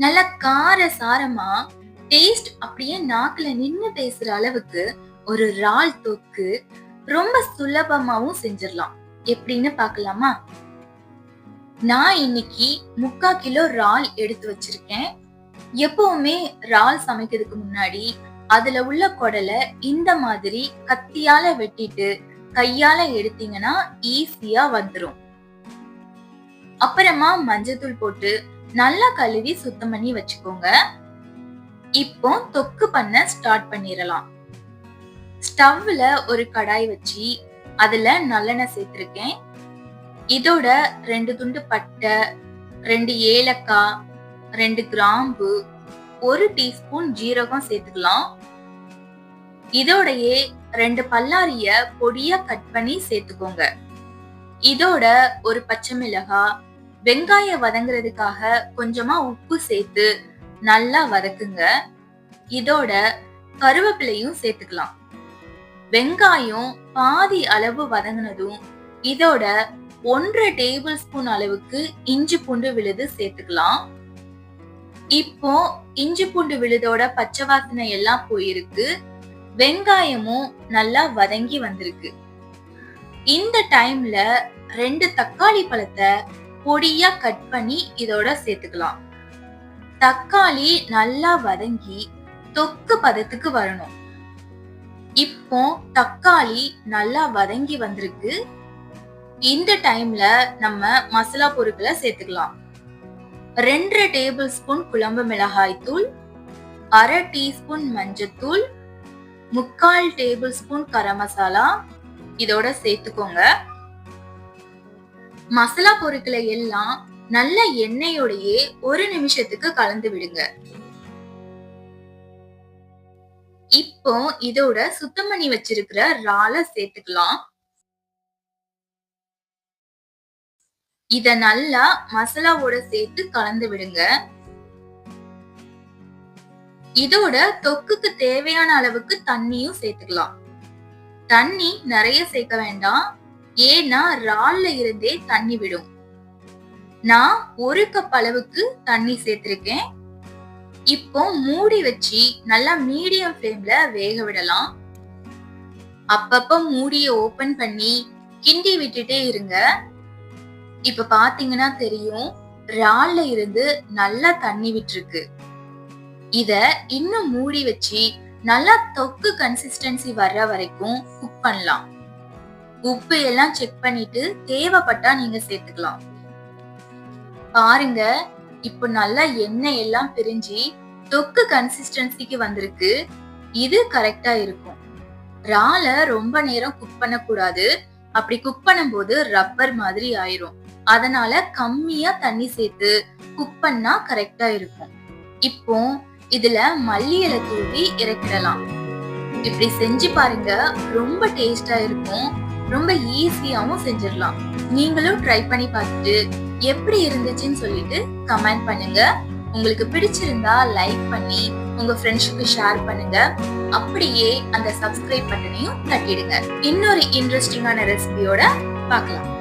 நல்ல கார சாரமா டேஸ்ட் அப்படியே நாக்குல நின்னு பேசுற அளவுக்கு ஒரு இறால் தொக்கு ரொம்ப சுலபமாவும் செஞ்சிடலாம். எப்படின்னு பார்க்கலாமா? நான் இன்னைக்கு முக்கா கிலோ இறால் எடுத்து வச்சிருக்கேன். எப்பவுமே இறால் சமைக்கிறதுக்கு முன்னாடி அதுல உள்ள குடலை இந்த மாதிரி கத்தியால வெட்டிட்டு கையால எடுத்தீங்கன்னா ஈஸியா வந்துடும் அப்புறமா மஞ்சத்தூள் போட்டு நல்லா கழுவி சுத்தம் பண்ணி வச்சுக்கோங்க. இப்போ தொக்கு பண்ண ஸ்டார்ட் பண்ணிடலாம் ஸ்டவ்ல ஒரு கடாய் வச்சு அதுல நல்லெண்ணெய் சேர்த்திருக்கேன். இதோட ரெண்டு துண்டு பட்டை ரெண்டு ஏலக்காய் ரெண்டு கிராம்பு ஒரு டீஸ்பூன் ஜீரகம் சேர்த்துக்கலாம். இதோடையே ரெண்டு பல்லாரிய பொடியா கட் பண்ணி சேர்த்துக்கோங்க. இதோட ஒரு பச்சை மிளகாய் வெங்காயம் வதங்குறதுக்காக கொஞ்சமா உப்பு சேர்த்து நல்லா வதக்குங்க. இதோட கருவேப்பிலையும் சேர்த்துக்கலாம். வெங்காயம் பாதி அளவு வதங்கினதும் இதோட ஒன்றரை டேபிள் ஸ்பூன் அளவுக்கு இஞ்சி பூண்டு விழுது சேர்த்துக்கலாம். இப்போ இஞ்சி பூண்டு விழுதோட பச்சை வாசனை எல்லாம் போயிருக்கு. வெங்காயமும் நல்லா வதங்கி வந்திருக்கு. இந்த டைம்ல ரெண்டு தக்காளி பழத்தை பொடியா கட் பண்ணி இதோட சேர்த்துக்கலாம். தக்காளி நல்லா வதங்கி தொக்கு பதத்துக்கு வரணும். இப்போ தக்காளி நல்லா வதங்கி வந்திருக்கு. இந்த டைம்ல நம்ம மசாலா பொருட்களை சேர்த்துக்கலாம். ரெண்டரை டேபிள் ஸ்பூன் குழம்பு மிளகாய் தூள் அரை டீஸ்பூன் மஞ்சத்தூள் முக்கால் டேபிள் ஸ்பூன் கரம் மசாலா இதோட சேர்த்துக்கோங்க. மசாலா பொருட்களை எல்லாம் நல்ல எண்ணெயோடையே ஒரு நிமிஷத்துக்கு கலந்து விடுங்க. இப்போ இதோட சுத்தம் பண்ணி வச்சிருக்கிற ரால சேர்த்துக்கலாம். இத நல்லா மசாலாவோட சேர்த்து கலந்து விடுங்க. இதோட தொக்குக்கு தேவையான அளவுக்கு தண்ணியும் சேர்த்துக்கலாம். தண்ணி நிறைய சேர்க்க வேண்டாம். ஏன்னா ரால்ல இருந்தே தண்ணி விடும். நான் ஒரு கப் அளவுக்கு தண்ணி சேர்த்திருக்கேன். இப்போ மூடி வச்சு நல்லா மீடியம் ஃப்ளேம்ல வேக விடலாம். அப்பப்ப மூடிய ஓபன் பண்ணி கிண்டி விட்டுட்டே இருங்க. இப்ப பாத்தீங்கன்னா தெரியும் ரால்ல இருந்து நல்லா தண்ணி விட்டுருக்கு. இத இன்னும் மூடி வச்சு நல்லா தொக்கு கன்சிஸ்டன்சி வர்ற வரைக்கும் குக் பண்ணலாம். உப்பு எல்லாம் செக் பண்ணிட்டு தேவைப்பட்டா நீங்க சேர்த்துக்கலாம். பாருங்க இப்போ நல்லா எண்ணெய் எல்லாம் பிரிஞ்சு தொக்கு கன்சிஸ்டன்சிக்கு வந்திருக்கு. இது கரெக்டா இருக்கும். ரால ரொம்ப நேரம் குக் பண்ணக்கூடாது. அப்படி குக் பண்ணும்போது ரப்பர் மாதிரி ஆயிரும். அதனால கம்மியா தண்ணி சேர்த்து குக் பண்ணா கரெக்டா இருக்கும். இப்போ இதுல மல்லி இலை தூவி இறக்கிடலாம். இப்படி செஞ்சு பாருங்க ரொம்ப டேஸ்டா இருக்கும். ரொம்ப ஈஸியாவும் செஞ்சிடலாம். நீங்களும் ட்ரை பண்ணி பார்த்துட்டு எப்படி இருந்துச்சுன்னு சொல்லிட்டு கமெண்ட் பண்ணுங்க. உங்களுக்கு பிடிச்சிருந்தா லைக் பண்ணி உங்க ஃப்ரெண்ட்ஸுக்கு ஷேர் பண்ணுங்க. அப்படியே அந்த சப்ஸ்கிரைப் பட்டனையும் தட்டிடுங்க. இன்னொரு இன்ட்ரெஸ்டிங்கான ரெசிபியோட பார்க்கலாம்.